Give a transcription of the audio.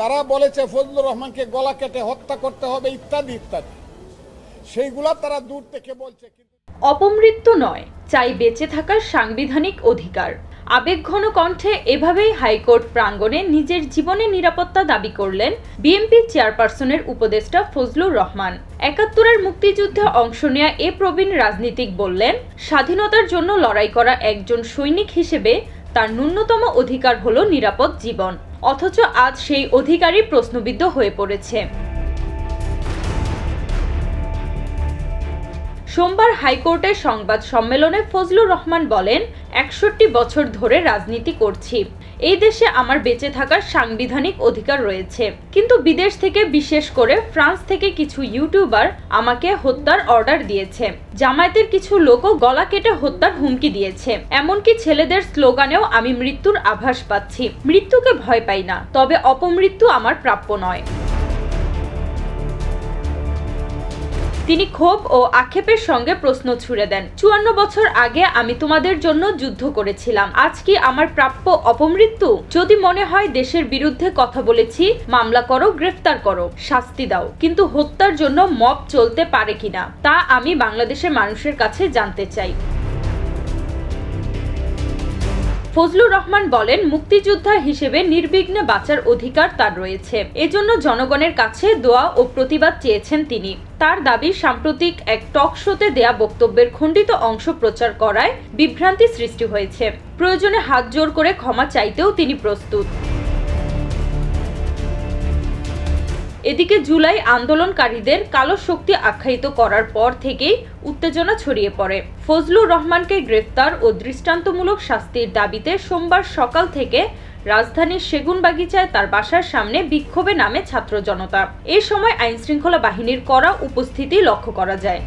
তারা বলেছে, ফজলুর রহমানকে গলা কেটে হত্যা করতে হবে, ইত্যাদি ইত্যাদি। সেইগুলা তারা দূর থেকে বলছে অপমৃত্যু নয়, চাই বেঁচে থাকার সাংবিধানিক অধিকার। আবেগঘন কণ্ঠে এভাবেই হাইকোর্ট প্রাঙ্গণে নিজের জীবনের নিরাপত্তা দাবি করলেন বিএনপি চেয়ারপারসনের উপদেষ্টা ফজলুর রহমান। একাত্তরের মুক্তিযুদ্ধে অংশ নেয়া এ প্রবীণ রাজনীতিক বললেন, স্বাধীনতার জন্য লড়াই করা একজন সৈনিক হিসেবে তার ন্যূনতম অধিকার হলো নিরাপদ জীবন। অথচ আজ সেই অধিকারই প্রশ্নবিদ্ধ হয়ে পড়েছে। সোমবার হাইকোর্টের সংবাদ সম্মেলনে ফজলুর রহমান বলেন, একষট্টি বছর ধরে রাজনীতি করছি। এই দেশে আমার বেঁচে থাকার সাংবিধানিক অধিকার রয়েছে। কিন্তু বিদেশ থেকে, বিশেষ করে ফ্রান্স থেকে কিছু ইউটিউবার আমাকে হত্যার অর্ডার দিয়েছে। জামায়াতের কিছু লোকও গলা কেটে হত্যার হুমকি দিয়েছে। এমনকি ছেলেদের স্লোগানেও আমি মৃত্যুর আভাস পাচ্ছি। মৃত্যুকে ভয় পাই না, তবে অপমৃত্যু আমার প্রাপ্য নয়। তিনি ক্ষোভ ও আক্ষেপের সঙ্গে প্রশ্ন ছুড়ে দেন। চুয়ান্ন বছর আগে আমি তোমাদের জন্য যুদ্ধ করেছিলাম। আজ কি আমার প্রাপ্য অপমৃত্যু? যদি মনে হয় দেশের বিরুদ্ধে কথা বলেছি, মামলা করো, গ্রেফতার করো, শাস্তি দাও। কিন্তু হত্যার জন্য মব চলতে পারে কিনা, তা আমি বাংলাদেশের মানুষের কাছে জানতে চাই। ফজলুর রহমান বলেন, মুক্তিযোদ্ধা হিসেবে নির্বিঘ্নে বাঁচার অধিকার তার রয়েছে। এজন্য জনগণের কাছে দোয়া ও প্রতিবাদ চেয়েছেন তিনি। তার দাবি, সাম্প্রতিক এক টক শোতে দেয়া বক্তব্যের খণ্ডিত অংশ প্রচার করায় বিভ্রান্তি সৃষ্টি হয়েছে। প্রয়োজনে হাত জোর করে ক্ষমা চাইতেও তিনি প্রস্তুত। এদিকে জুলাই আন্দোলনকারীদের কালো শক্তি আখ্যায়িত করার পর থেকেই উত্তেজনা ছড়িয়ে পড়ে। ফজলুর রহমানকে গ্রেফতার ও দৃষ্টান্তমূলক শাস্তির দাবিতে সোমবার সকাল থেকে রাজধানীর সেগুনবাগিচায় তার বাসার সামনে বিক্ষোভে নামে ছাত্র জনতা। এ সময় আইনশৃঙ্খলা বাহিনীর কড়া উপস্থিতি লক্ষ্য করা যায়।